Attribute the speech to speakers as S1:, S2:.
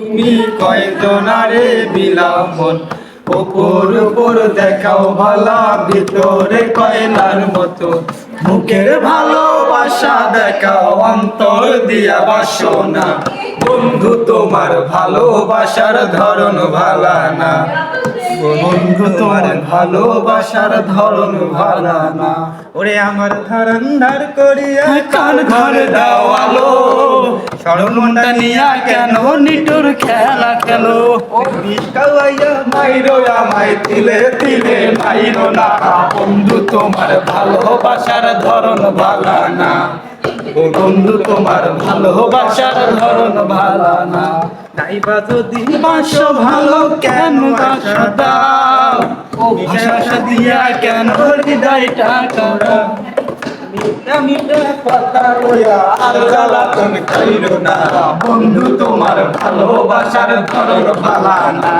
S1: তুমি কয়জনারে ওপর উপর দেখাও ভালা ভিতরে কয়লার মতো। মুখের ভালোবাসা দেখাও অন্তর দিয়া বাসনা। বন্ধু তোমার ভালোবাসার ধরন ভালা না। বন্ধু তোমার ভালোবাসার ধরন ভালা না। ওরে আমার ধরন ধার করিয়া কান ঘরে দাও আলো। স্মরণটা নিয়া কেন? নিটুর খেলা খেলো বিকাওয়াইয়া মাইরো আমায় তিলে তিলে মাইরো না। বন্ধু তোমার ভালোবাসার ধরন ভালা না। ও বন্ধু তোমার ভালোবাসার ধরন ভালা না। নাইবা যদি বাসো ভালো কেন বাসা দাও? ও ভাষা দিয়া কেন হৃদয়টা করা মিঠা কথা কইয়া বন্ধু তোমার ভালোবাসার ধরন ভালা না